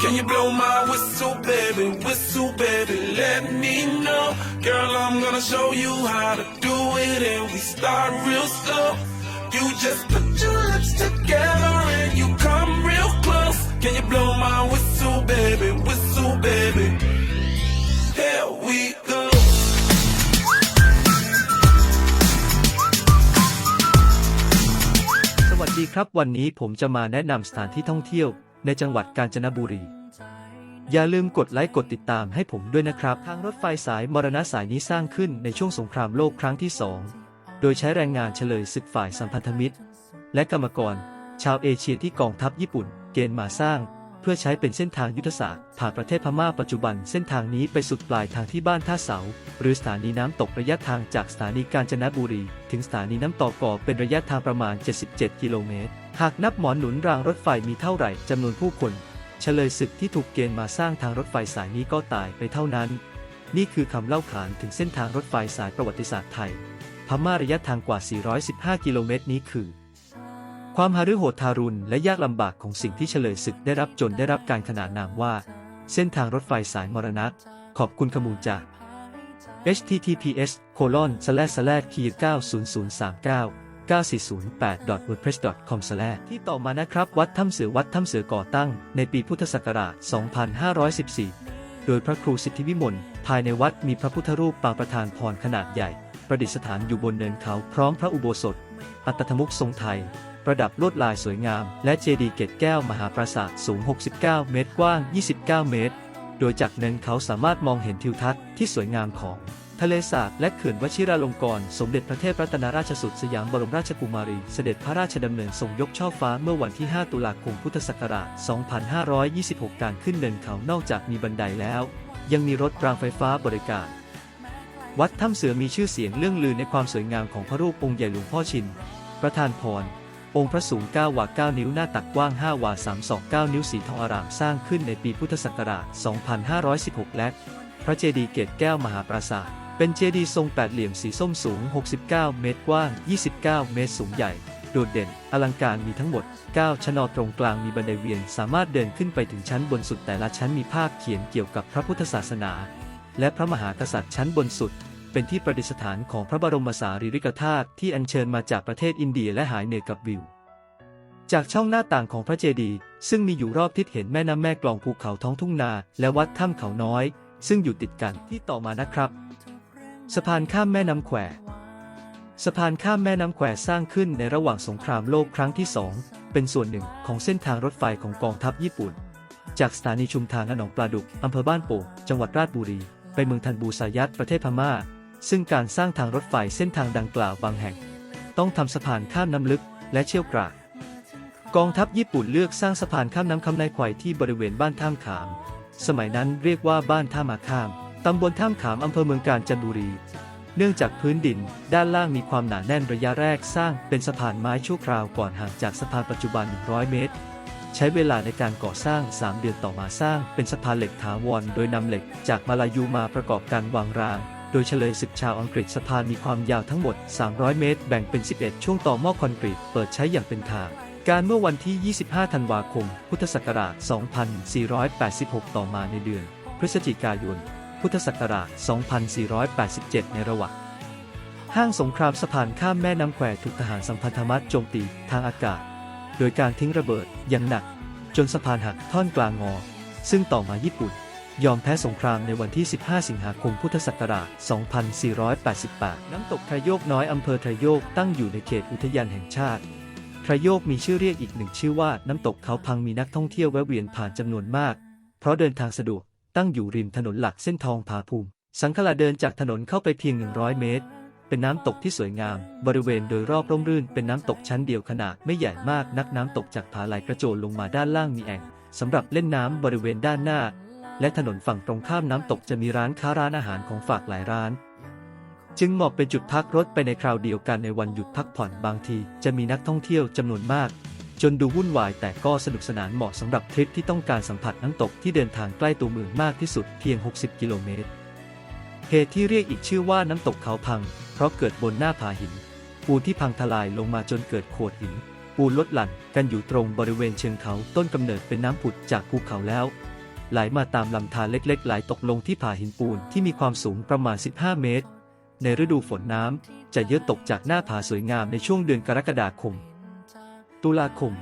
Can you blow my whistle, baby? Whistle, baby, let me know. Girl, I'm gonna show you how to do it, and we start real slow. You just put your lips together and you come real close. Can you blow my whistle, baby? Whistle, baby. Here we go. สวัสดีครับวันนี้ผมจะมาแนะนำสถานที่ท่องเที่ยว ในจังหวัดกาญจนบุรี อย่าลืมกดไลค์กดติดตามให้ผมด้วยนะครับ ทางรถไฟสายมรณะสายนี้สร้างขึ้นในช่วงสงครามโลกครั้งที่สองโดยใช้แรงงานเฉลยศึกฝ่ายสัมพันธมิตร และกรรมกร ชาวเอเชียที่กองทัพญี่ปุ่น เกณฑ์มาสร้าง เพื่อใช้เป็นเส้นทางยุทธศาสตร์ผ่านประเทศพม่าปัจจุบันเส้นทางนี้ไปสุดปลายทางที่บ้านท่าเสา หรือสถานีน้ำตกระยะทางจากสถานีกาญจนบุรี ถึงสถานีน้ำตกก่อเป็นระยะทางประมาณ 77 กิโลเมตร หากนับหมอนหนุนรางรถไฟมีเท่าไหร่จำนวนผู้คนเฉลยศึกที่ถูกเกณฑ์มาสร้างทางรถไฟสายนี้ก็ตายไปเท่านั้น นี่คือคำเล่าขานถึงเส้นทางรถไฟสายประวัติศาสตร์ไทย พม่าระยะทางกว่า 415 กิโลเมตรนี้คือ ความหาฤโหดทารุณและยากลำบากของสิ่งที่เฉลยศึกได้รับจนได้รับการขนานนามว่า เส้นทางรถไฟสายมรณะ ขอบคุณขมูลจาก https colon 9408.wordpress.com ที่ต่อมานะครับ วัดถ้ำเสือวัดถ้ำเสือก่อตั้ง ในปีพุทธศักราช 2514 โดยพระครูสิทธิวิมล ภายในวัดมีพระพุทธรูปปางประธานพรขนาดใหญ่ ประดิษฐานอยู่บนเนินเขาพร้อมพระอุโบสถ อัตถมุกทรงไทย ประดับลวดลายสวยงาม และเจดีย์เกตแก้วมหาปราสาทสูง 69 เมตรกว้าง 29 เมตร โดยจากเนินเขาสามารถมองเห็นทิวทัศน์ที่สวยงามของ ทะเลสาบและเขื่อนวชิราลงกรณ์สมเด็จพระเทพรัตนราชสุดสยามบรมราชกุมารี เสด็จพระราชดำเนินทรงยกช่อฟ้าเมื่อวันที่ 5 ตุลาคมพุทธศักราช 2526 การขึ้นเนินเขานอกจากมีบันไดแล้ว ยังมีรถรางไฟฟ้าบริการ วัดถ้ำเสือมีชื่อเสียงเรื่องลือในความสวยงามของพระรูปองค์ใหญ่หลวงพ่อชิน ประธานพร องค์พระสูง 9 วา 9 นิ้วหน้าตักกว้าง 5 วา 3 ศอก 9 นิ้วสีทองอารามสร้างขึ้นในปีพุทธศักราช 2516 และ พระเจดีย์เกตแก้วมหาปราสาท เป็นเจดีย์ทรงแปดเหลี่ยมสีส้มสูง 69 เมตรกว้าง 29 เมตรสูงใหญ่ โดดเด่น อลังการมีทั้งหมด 9 ชั้นนอตรงกลางมีบันไดเวียน สามารถเดินขึ้นไปถึงชั้นบนสุดแต่ละชั้นมีภาพเขียนเกี่ยวกับพระพุทธศาสนา และพระมหากษัตริย์ชั้นบนสุด เป็นที่ประดิษฐานของพระบรมสารีริกธาตุที่อัญเชิญมาจากประเทศอินเดียและหายเหนือกับวิว จากช่องหน้าต่างของพระเจดีย์ซึ่งมีอยู่รอบทิศเห็นแม่น้ำแม่กลองภูเขาท้องทุ่งนา และวัดถ้ำเขาน้อย ซึ่งอยู่ติดกันที่ต่อมานะครับ สะพานข้ามแม่น้ำแควสะพานข้ามแม่น้ำแควสร้างขึ้นในระหว่างสงครามโลกครั้งที่สองเป็นส่วนหนึ่งของเส้นทางรถไฟของกองทัพญี่ปุ่น จากสถานีชุมทางหนองปลาดุกอำเภอบ้านโป่งจังหวัดราชบุรี ไปเมืองทันบูซายัตประเทศพม่า ซึ่งการสร้างทางรถไฟเส้นทางดังกล่าวบางแห่ง ต้องทำสะพานข้ามน้ำลึกและเชี่ยวกรากกองทัพญี่ปุ่นเลือกสร้างสะพานข้ามน้ำคำในไขว่ที่บริเวณบ้านท่ามขาม สมัยนั้นเรียกว่าบ้านท่ามาข้าม ตำบลท่ามขามอำเภอเมืองกาญจนบุรี เนื่องจากพื้นดิน ด้านล่างมีความหนาแน่นระยะแรกสร้างเป็นสะพานไม้ชั่วคราวก่อนห่างจากสะพานปัจจุบัน 100 เมตร ใช้เวลาในการก่อสร้าง 3 เดือนต่อมาสร้างเป็นสะพานเหล็กถาวรโดยนำเหล็กจากมาลายูมาประกอบการวางรางโดยเฉลยศึกชาวอังกฤษสะพานมีความยาวทั้งหมด 300 เมตร แบ่งเป็น 11 ช่วงต่อหม้อคอนกรีต เปิดใช้อย่างเป็นทาง การเมื่อวันที่ 25 ธันวาคม พุทธศักราช 2486 ต่อมาในเดือน พฤศจิกายน พุทธศักราช 2487 ในระหว่างห้างสงครามสะพานข้ามแม่น้ำแควถูกทหารสัมพันธมัตโจมตีทางอากาศ โดยการทิ้งระเบิดอย่างหนัก จนสะพานหักท่อนกลางงอ ซึ่งต่อมาญี่ปุ่น ยอมแพ้สงครามในวันที่ 15 สิงหาคมพุทธศักราช 2488 น้ำตกทระโยกน้อยอำเภอทระโยกตั้งอยู่ในเขตอุทยานแห่งชาติทระโยกมีชื่อเรียกอีกหนึ่งชื่อว่าน้ำตกเขาพังมีนักท่องเที่ยวแวะเวียนผ่านจำนวนมาก เพราะเดินทางสะดวก ตั้งอยู่ริมถนนหลักเส้นทองผาภูมิ สังขละเดินจากถนนเข้าไปเพียง 100 เมตร เป็นน้ำตกที่สวยงาม บริเวณโดยรอบร่มรื่น เป็นน้ำตกชั้นเดียวขนาดไม่ใหญ่มากนักน้ำตกจากผาไหลกระโจนลงมาด้านล่างมีแอ่งสำหรับเล่นน้ำบริเวณด้านหน้า และถนนฝั่งตรงข้ามน้ำตกจะมีร้านค้าร้านอาหารของฝากหลายร้าน จึงเหมาะเป็นจุดพักรถไปในคราวเดียวกันในวันหยุดพักผ่อนบางที จะมีนักท่องเที่ยวจำนวนมาก จนดูวุ่นวายแต่ก็สนุกสนานเหมาะสำหรับทริปที่ต้องการสัมผัสน้ำตกที่เดินทางใกล้ตัวเมืองมากที่สุดเพียง 60 กิโลเมตรเหตุที่เรียกอีกชื่อว่าน้ำตกเขาพัง เพราะเกิดบนหน้าผาหิน ปูนที่พังทลายลงมาจนเกิดโขดหิน ปูนลดหลั่นกันอยู่ตรงบริเวณเชิงเขาต้นกำเนิดเป็นน้ำผุดจากภูเขาแล้ว ไหลมาตามลำธารเล็ก ๆ ไหลตกลงที่ผาหินปูนที่มีความสูงประมาณ 15 เมตร ในฤดูฝนน้ำจะเยอะตกจากหน้าผาสวยงามในช่วงเดือนกรกฎาคม ตุลาคม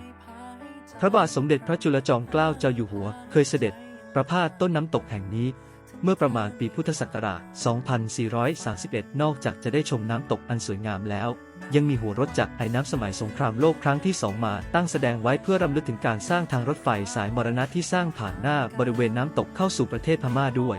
พระบาทสมเด็จพระจุลจอมเกล้าเจ้าอยู่หัว เคยเสด็จ ประพาสต้นน้ำตกแห่งนี้ เมื่อประมาณปีพุทธศักราช 2431 นอกจากจะได้ชมน้ำตกอันสวยงามแล้ว ยังมีหัวรถจากรไอ้น้ำสมัยสงครามโลกครั้งที่สองมาตั้งแสดงไว้เพื่อรำลึกถึงการสร้างทางรถไฟสายมรณะที่สร้างผ่านหน้าบริเวณน้ำตกเข้าสู่ประเทศพม่าด้วย